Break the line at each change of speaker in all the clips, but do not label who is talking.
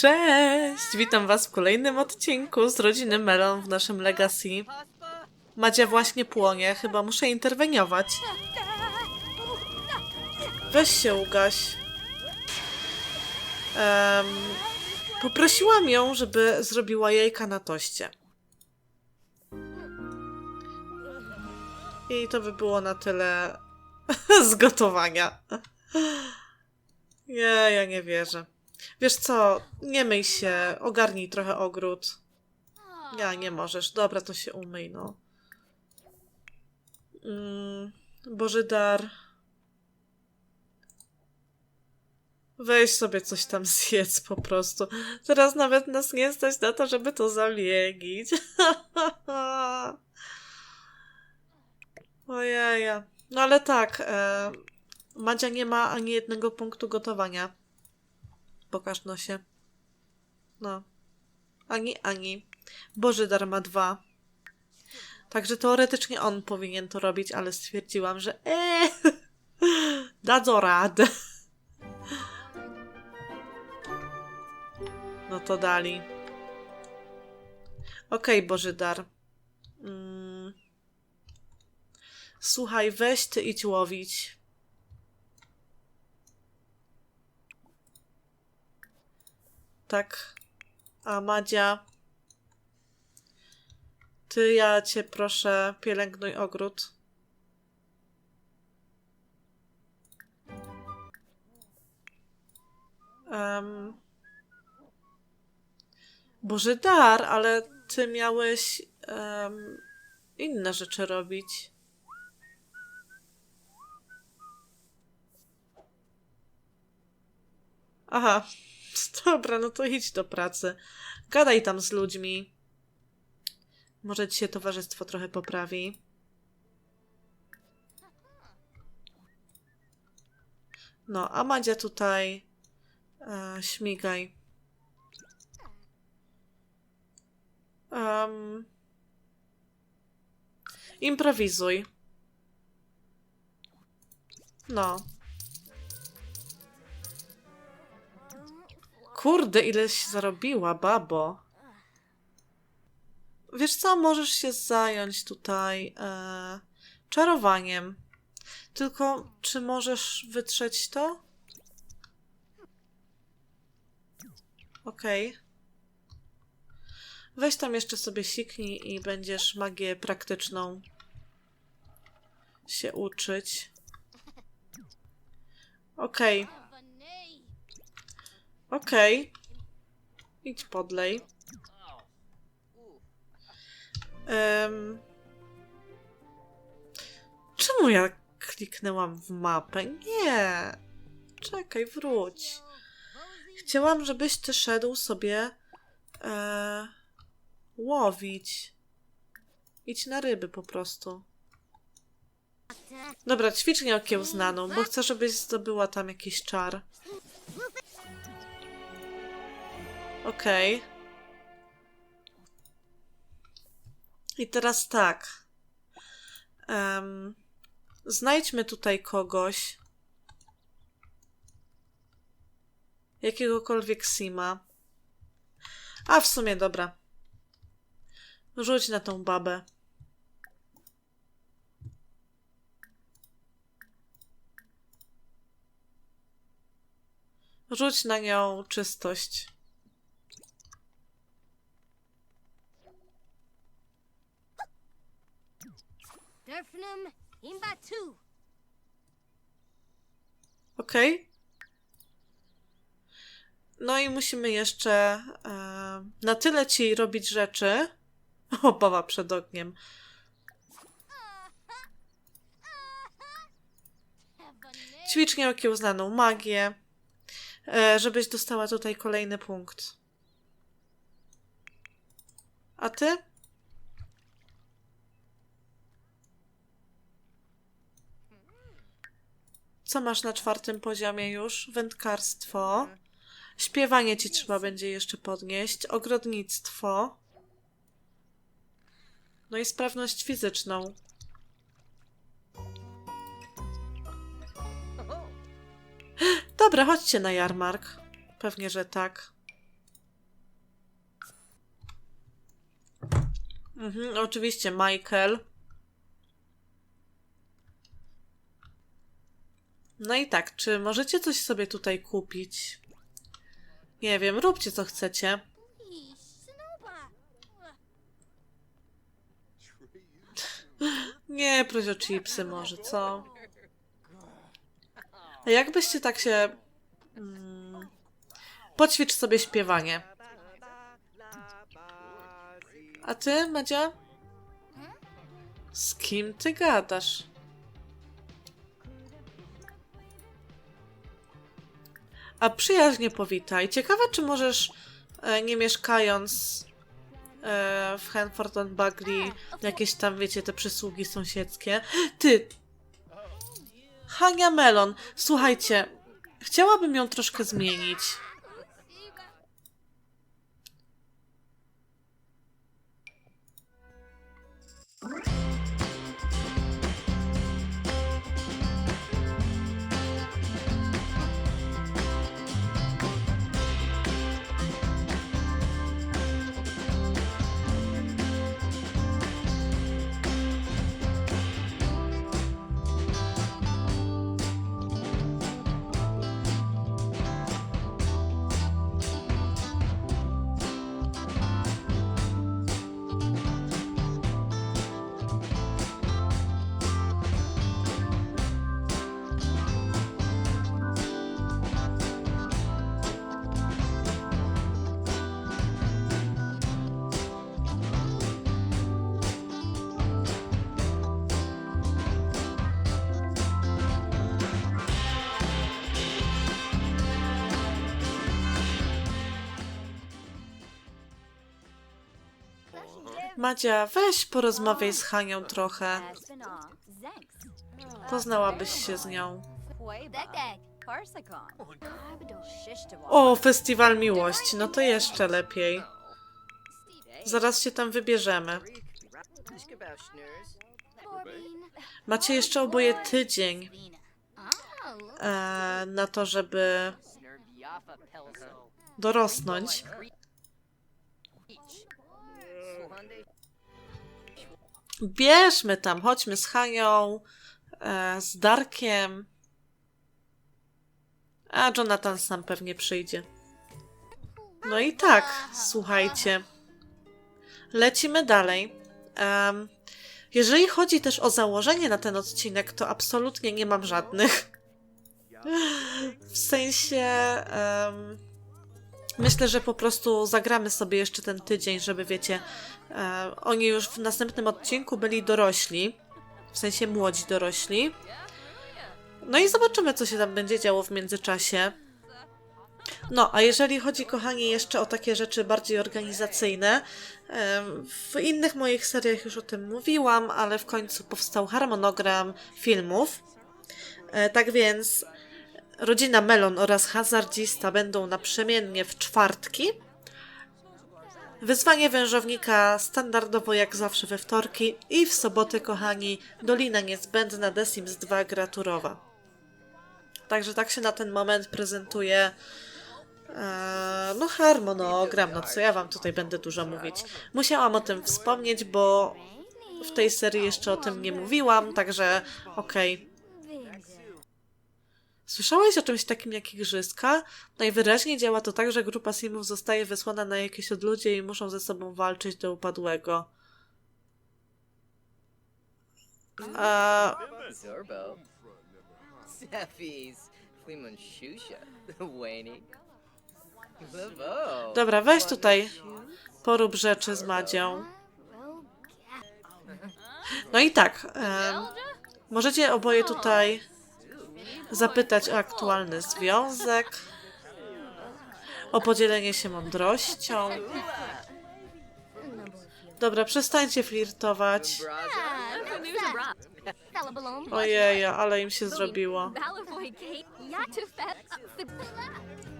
Cześć! Witam Was w kolejnym odcinku z rodziny Melon w naszym Legacy. Madzia właśnie płonie, chyba muszę interweniować. Weź się ugaś. Em, poprosiłam ją, żeby zrobiła jajka na toście. I to by było na tyle z gotowania. Nie, ja nie wierzę. Wiesz co, nie myj się, ogarnij trochę ogród. Ja, nie możesz. Dobra, to się umyj, no. Mm, dar. Weź sobie coś tam zjedz po prostu. Teraz nawet nas nie stać na to, żeby to zamienić. Ojeja. No ale tak, e, Madzia nie ma ani jednego punktu gotowania. Pokaż nosie. No. Ani, ani. Bożydar ma dwa. Także teoretycznie on powinien to robić, ale stwierdziłam, że eee, dadzą radę. No to dali. Okej, Bożydar. Mm. Słuchaj, weź ty idź łowić. Tak. A Madzia. Ty, ja cię proszę, pielęgnuj ogród. Um, Boże dar, ale ty miałeś em, inne rzeczy robić. Aha, dobra, no to idź do pracy. Gadaj tam z ludźmi. Może ci się towarzystwo trochę poprawi. No, a Madzia tutaj e, śmigaj. Um, improwizuj. No. Kurde, ileś zarobiła, babo. Wiesz co, możesz się zająć tutaj e, czarowaniem. Tylko, czy możesz wytrzeć to? Okej. Weź tam jeszcze sobie siknij i będziesz magię praktyczną się uczyć. Okej. Okej. Idź podlej. Em, Czemu ja kliknęłam w mapę? Nie. Czekaj, wróć. Chciałam, żebyś ty szedł sobie e, łowić. Idź na ryby po prostu. Dobra, ćwicznię okiełznaną, bo chcę, żebyś zdobyła tam jakiś czar. Okej. I teraz tak. Em, znajdźmy tutaj kogoś. Jakiegokolwiek Sima. A w sumie dobra. Rzuć na tą babę. Rzuć na nią czystość.
Durfnum Imbatu.
Okej. No i musimy jeszcze e, na tyle ci robić rzeczy. Obawa przed ogniem. Ćwicznię okiełznaną magię, e, żebyś dostała tutaj kolejny punkt. A ty? Co masz na czwartym poziomie już? Wędkarstwo. Śpiewanie ci trzeba będzie jeszcze podnieść. Ogrodnictwo. No i sprawność fizyczną. Dobra, chodźcie na jarmark. Pewnie, że tak. Mhm, oczywiście Michael. No i tak, czy możecie coś sobie tutaj kupić? Nie wiem, róbcie co chcecie. Nie, proś o chipsy może, co? A jakbyście tak się... Mm, poćwicz sobie śpiewanie. A ty, Madzia? Z kim ty gadasz? A przyjaźnie powitaj. Ciekawe, czy możesz, e, nie mieszkając e, w Hanford on Bagley, jakieś tam, wiecie, te przysługi sąsiedzkie. Ty! Hania Melon, słuchajcie, chciałabym ją troszkę zmienić. Madzia, weź porozmawiaj z Hanią trochę. Poznałabyś się z nią. O, festiwal miłości, no to jeszcze lepiej. Zaraz się tam wybierzemy. Macie jeszcze oboje tydzień e, na to, żeby dorosnąć. Bierzmy tam, chodźmy z Hanią, e, z Darkiem. A Jonathan sam pewnie przyjdzie. No i tak, słuchajcie. Lecimy dalej. Em, jeżeli chodzi też o założenie na ten odcinek, to absolutnie nie mam żadnych. W sensie. em, myślę, że po prostu zagramy sobie jeszcze ten tydzień, żeby wiecie. E, oni już w następnym odcinku byli dorośli. W sensie młodzi dorośli. No i zobaczymy, co się tam będzie działo w międzyczasie. No, a jeżeli chodzi, kochani, jeszcze o takie rzeczy bardziej organizacyjne, em, w innych moich seriach już o tym mówiłam, ale w końcu powstał harmonogram filmów. E, Tak więc rodzina Melon oraz hazardzista będą naprzemiennie w czwartki. Wyzwanie wężownika standardowo jak zawsze we wtorki i w soboty, kochani, Dolina Niezbędna The Sims 2 Graturowa. Także tak się na ten moment prezentuje e, no harmonogram, no co ja wam tutaj będę dużo mówić. Musiałam o tym wspomnieć, bo w tej serii jeszcze o tym nie mówiłam, także okej. Słyszałeś o czymś takim jak igrzyska? Najwyraźniej działa to tak, że grupa simów zostaje wysłana na jakieś odludzie i muszą ze sobą walczyć do upadłego. A,
Zorbo. Shusha.
Dobra, weź tutaj porób rzeczy z Madzią. No i tak, em, możecie oboje tutaj zapytać o aktualny związek, o podzielenie się mądrością. Dobra, przestańcie flirtować. Ojej, ale im się zrobiło.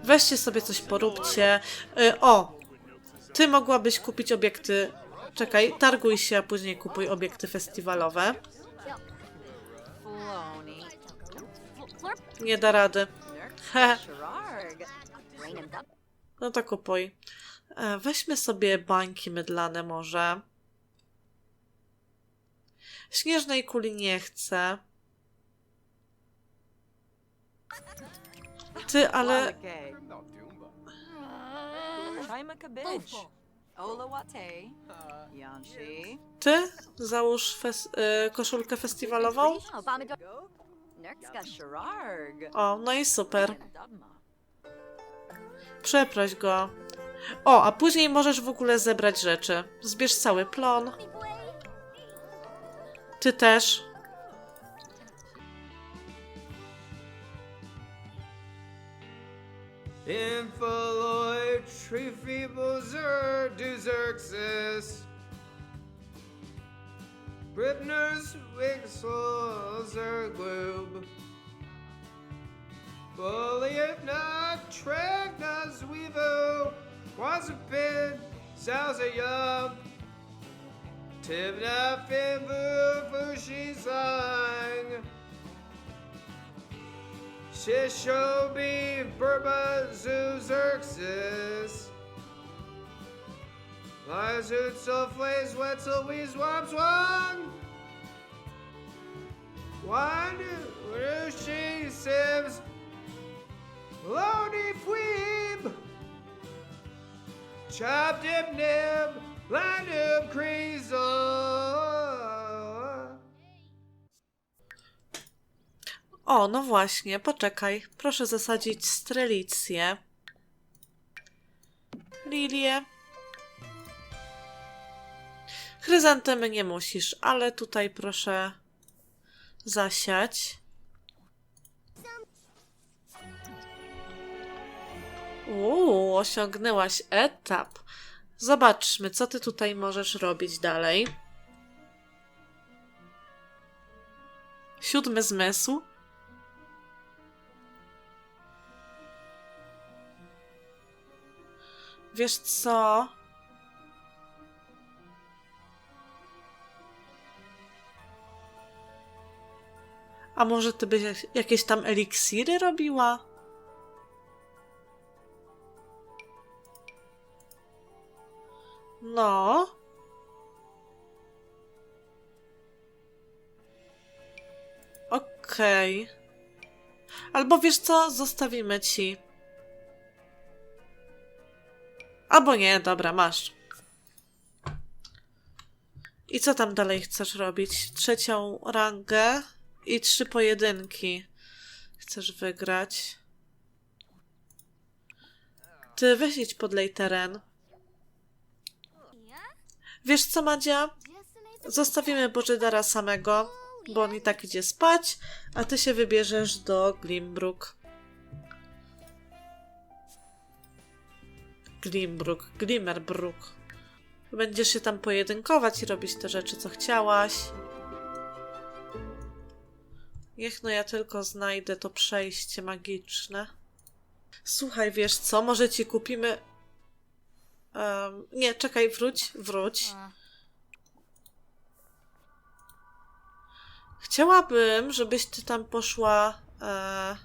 Weźcie sobie coś poróbcie. Y, o! Ty mogłabyś kupić obiekty. Czekaj, targuj się, a później kupuj obiekty festiwalowe. Nie da rady. He, no to kupuj. E, Weźmy sobie bańki mydlane może. Śnieżnej kuli nie chcę. Ty, ale... Ty załóż fes- y, koszulkę festiwalową. O, no i super. Przeproś go. O, a później możesz w ogóle zebrać rzeczy. Zbierz cały plon. Ty też.
Infoloid Trifeeble Duzerxis Britner's whistles her globe. if not, Tragna's weevil was a pin, sounds a yub. Timna Fimbu Fushi sang. Shishobi Burba Zuzerxis. Lizard Sulflaze Wetzel Weezwop Swang One Rushi Sims Loni Fweeb Chop Dip Nib Landib Creasel
O, no właśnie, poczekaj. Proszę zasadzić strelicję. Lilię. Chryzantemy nie musisz, ale tutaj proszę zasiać. Uuu, osiągnęłaś etap. Zobaczmy, co ty tutaj możesz robić dalej. Siódmy zmysł. Wiesz co? A może ty byś jak- jakieś tam eliksiry robiła? No. Okej. Albo wiesz co? Zostawimy ci. Albo nie, dobra, masz. I co tam dalej chcesz robić? Trzecią rangę i trzy pojedynki. Chcesz wygrać. Ty weź idź pod lej teren. Wiesz co, Madzia? Zostawimy Bożydara samego, bo on i tak idzie spać, a ty się wybierzesz do Glimbrook. Glimbrook, Glimmerbrook. Będziesz się tam pojedynkować i robić te rzeczy, co chciałaś. Niech no ja tylko znajdę to przejście magiczne. Słuchaj, wiesz co? Może ci kupimy. Em, nie, czekaj, wróć, wróć. Chciałabym, żebyś ty tam poszła. E,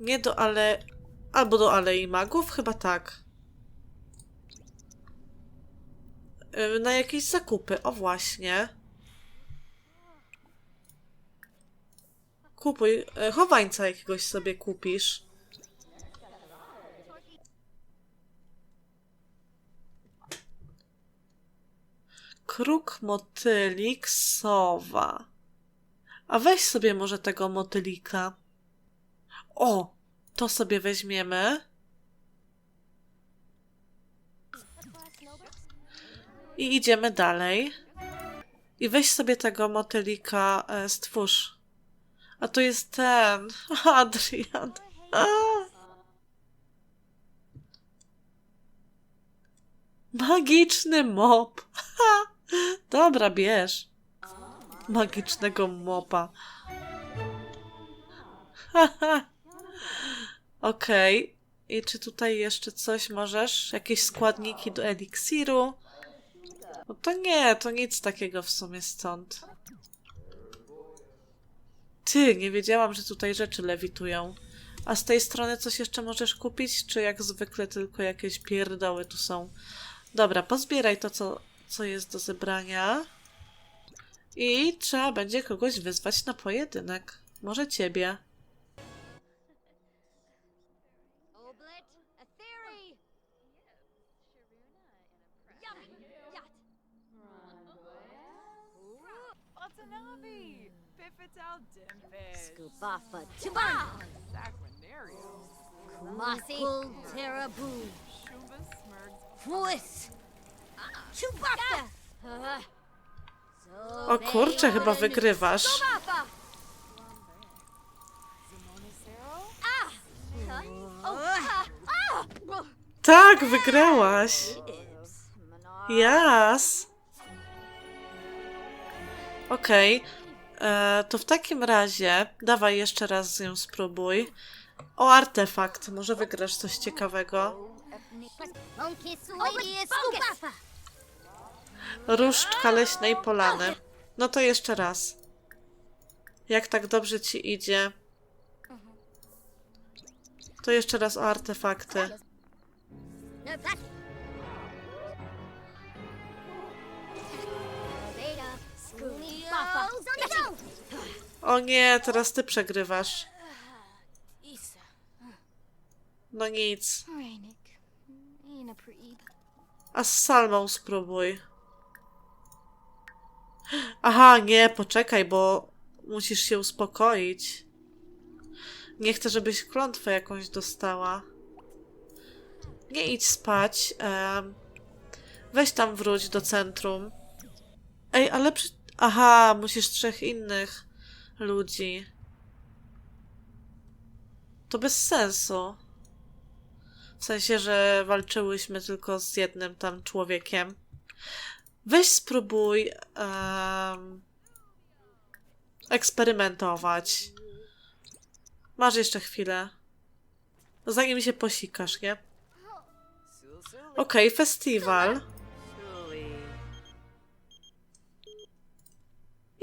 nie do ale. Albo do Alei Magów? Chyba tak. E, Na jakieś zakupy. O właśnie. Kupuj. e, Chowańca jakiegoś sobie kupisz. Kruk, motylik, sowa. A weź sobie może tego motylika. O, to sobie weźmiemy. I idziemy dalej. I weź sobie tego motylika, e, stwórz. A to jest ten. Adrian. A. Magiczny mop. Ha. Dobra, bierz. Magicznego mopa. Okej. I czy tutaj jeszcze coś możesz? Jakieś składniki do eliksiru? No to nie, to nic takiego w sumie stąd. Ty, nie wiedziałam, że tutaj rzeczy lewitują. A z tej strony coś jeszcze możesz kupić? Czy jak zwykle tylko jakieś pierdoły tu są? Dobra, pozbieraj to, co, co jest do zebrania. I trzeba będzie kogoś wyzwać na pojedynek. Może ciebie.
Watanabe!
Scubafa! Kumasi. Teraboo.
Shumba Smurgs!
Fuis. Chewbacca. Uh,
O kurczę, chyba wygrywasz.
Scubafa.
Zimonicero?
Oh, ah, ah.
Tak, wygrałaś. Jas. Okej. E, To w takim razie dawaj jeszcze raz ją spróbuj. O, artefakt. Może wygrasz coś ciekawego. Różdżka leśnej polany. No to jeszcze raz. Jak tak dobrze ci idzie. To jeszcze raz o artefakty. O nie, teraz ty przegrywasz. No nic. A z salmą spróbuj. Aha, nie, poczekaj, bo musisz się uspokoić. Nie chcę, żebyś klątwę jakąś dostała. Nie idź spać. em. weź tam wróć do centrum. Ej, ale przy... Aha, musisz trzech innych ludzi. To bez sensu. W sensie, że walczyłyśmy tylko z jednym tam człowiekiem. Weź spróbuj em, eksperymentować. Masz jeszcze chwilę. Zanim się posikasz, nie? Okej, festiwal.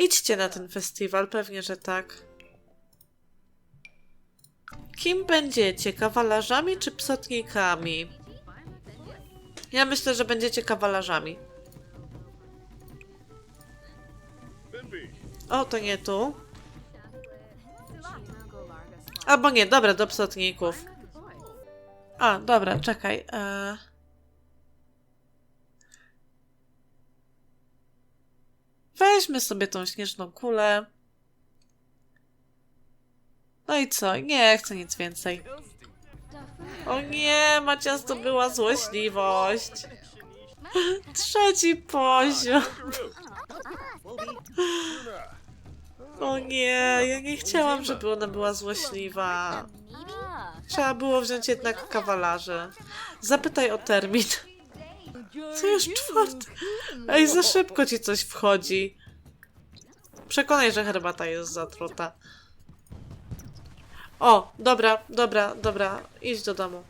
Idźcie na ten festiwal, pewnie, że tak. Kim będziecie? Kawalarzami czy psotnikami? Ja myślę, że będziecie kawalarzami. O, to nie tu. Albo nie, dobra, do psotników. A, dobra, czekaj. E... Weźmy sobie tą śnieżną kulę. No i co? Nie chcę nic więcej. O nie, Macia zdobyła złośliwość. Trzeci poziom. O nie, ja nie chciałam, żeby ona była złośliwa. Trzeba było wziąć jednak kawalarzy. Zapytaj o termin. Co już czwarty? Ej, za szybko ci coś wchodzi. Przekonaj, że herbata jest zatruta. O, dobra, dobra, dobra. Idź do domu.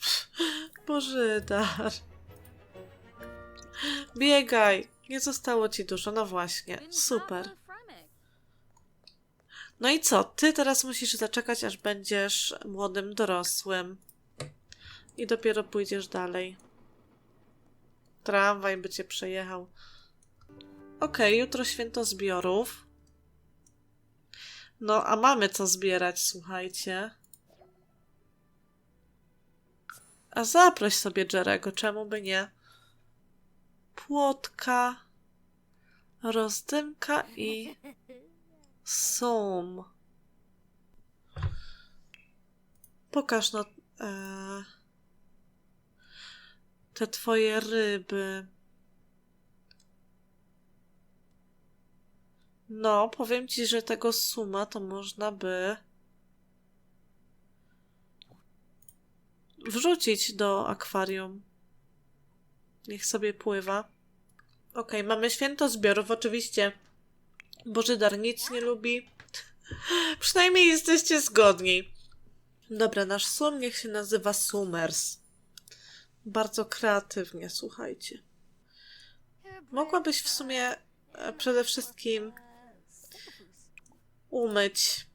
Bożydar. Biegaj. Nie zostało ci dużo. No właśnie. Super. No i co? Ty teraz musisz zaczekać, aż będziesz młodym dorosłym. I dopiero pójdziesz dalej. Tramwaj by cię przejechał. Okej, jutro święto zbiorów. No, a mamy co zbierać, słuchajcie. A zaproś sobie Jerego, czemu by nie? Płotka, rozdymka i sum. Pokaż no e, te twoje ryby. No, powiem ci, że tego suma to można by wrzucić do akwarium. Niech sobie pływa. Okej, mamy święto zbiorów, oczywiście. Bożydar nic nie lubi. Przynajmniej jesteście zgodni. Dobra, nasz sum niech się nazywa Summers. Bardzo kreatywnie, słuchajcie. Mogłabyś w sumie e, przede wszystkim umyć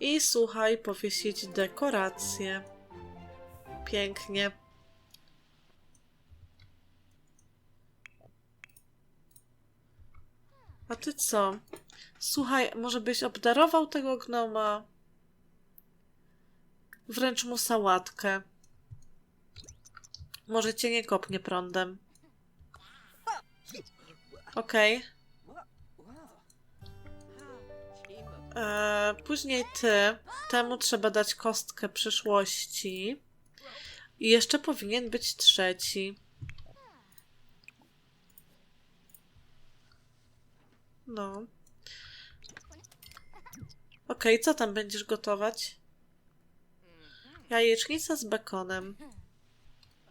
I słuchaj, powiesić dekoracje. Pięknie. A ty co? Słuchaj, może byś obdarował tego gnoma? Wręcz mu sałatkę. Może cię nie kopnie prądem. Okej. Eee, później ty. Temu trzeba dać kostkę przyszłości. I jeszcze powinien być trzeci. No. Okej, co tam będziesz gotować? Jajecznica z bekonem.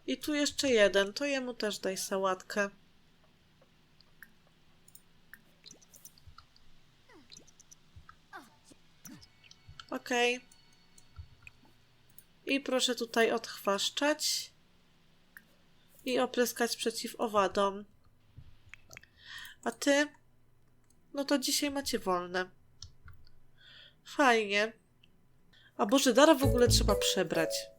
I tu jeszcze jeden, to jemu też daj sałatkę. Okej. I proszę tutaj odchwaszczać. I opryskać przeciw owadom. A ty? No to dzisiaj macie wolne. Fajnie. A Boże, Dara w ogóle trzeba przebrać.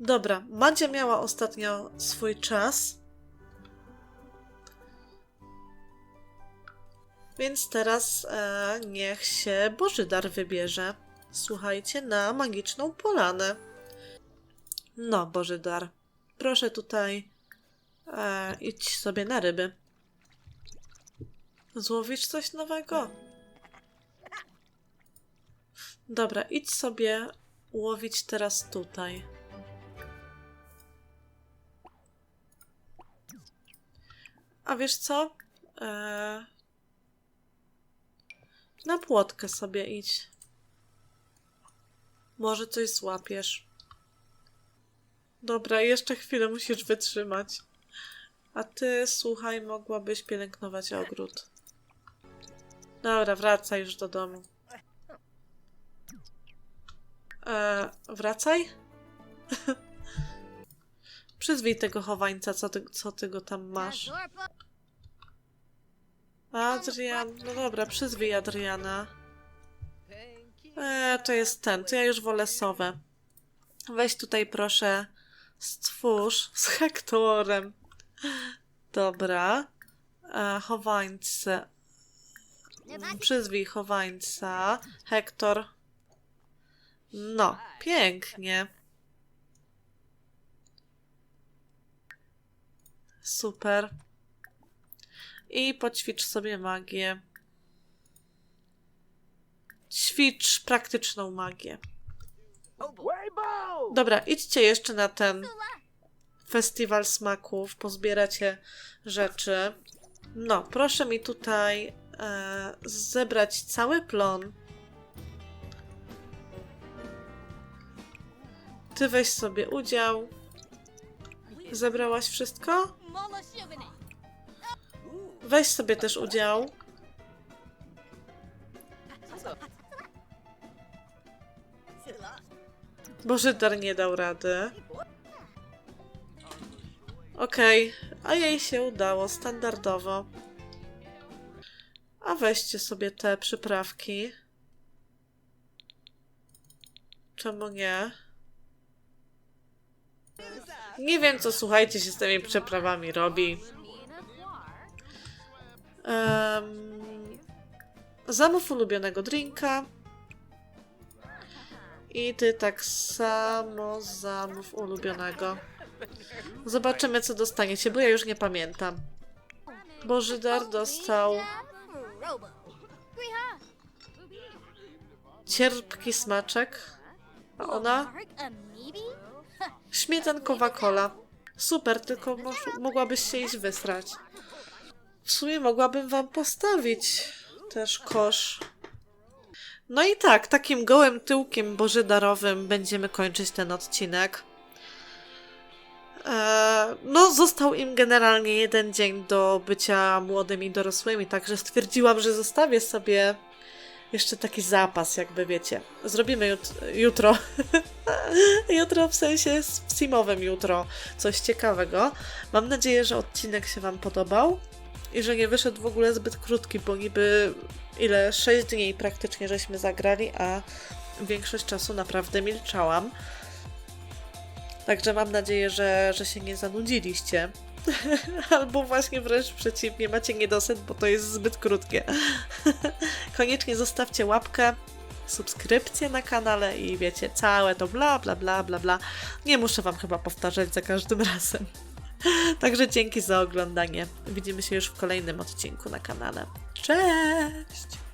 Dobra, Madzia miała ostatnio swój czas. Więc teraz e, niech się Bożydar wybierze. Słuchajcie, na magiczną polanę. No, Bożydar, proszę tutaj e, idź sobie na ryby. Złowisz coś nowego? Dobra, idź sobie łowić teraz tutaj. A wiesz co? Eee... Na płotkę sobie idź. Może coś złapiesz. Dobra, jeszcze chwilę musisz wytrzymać. A ty, słuchaj, mogłabyś pielęgnować ogród. Dobra, wracaj już do domu. Eee, wracaj? Przyzwij tego chowańca, co ty, co ty go tam masz. Adrian, no dobra, przyzwij Adriana. Eee, to jest ten, to ja już wolę sowę. Weź tutaj proszę, stwórz z Hektorem. Dobra. E, chowańce. Przyzwij chowańca. Hektor. No, pięknie. Super. I poćwicz sobie magię. Ćwicz praktyczną magię. Dobra, idźcie jeszcze na ten festiwal smaków, pozbieracie rzeczy. No, proszę mi tutaj e, zebrać cały plon. Ty weź sobie udział. Zebrałaś wszystko? Weź sobie też udział. Boże, dar nie dał rady. Okej, okay. a jej się udało, standardowo. A weźcie sobie te przyprawki. Czemu nie? Nie wiem, co słuchajcie się z tymi przyprawami robi. Um, zamów ulubionego drinka. I ty tak samo zamów ulubionego. Zobaczymy, co dostaniecie, bo ja już nie pamiętam. Bożydar dostał cierpki smaczek, a ona? Śmietankowa kola. Super, tylko mogłabyś się iść wysrać. W sumie mogłabym wam postawić też kosz. No i tak, takim gołym tyłkiem bożydarowym będziemy kończyć ten odcinek. Eee, no, został im generalnie jeden dzień do bycia młodymi dorosłymi, także stwierdziłam, że zostawię sobie jeszcze taki zapas, jakby wiecie. Zrobimy jut- jutro. jutro w sensie simowym jutro. Coś ciekawego. Mam nadzieję, że odcinek się Wam podobał i że nie wyszedł w ogóle zbyt krótki, bo niby ile? 6 dni praktycznie żeśmy zagrali, a większość czasu naprawdę milczałam. Także mam nadzieję, że, że się nie zanudziliście. Albo właśnie wręcz przeciwnie, macie niedosyt, bo to jest zbyt krótkie. Koniecznie zostawcie łapkę, subskrypcję na kanale i wiecie, całe to bla bla bla bla bla. Nie muszę wam chyba powtarzać za każdym razem. Także dzięki za oglądanie. Widzimy się już w kolejnym odcinku na kanale. Cześć!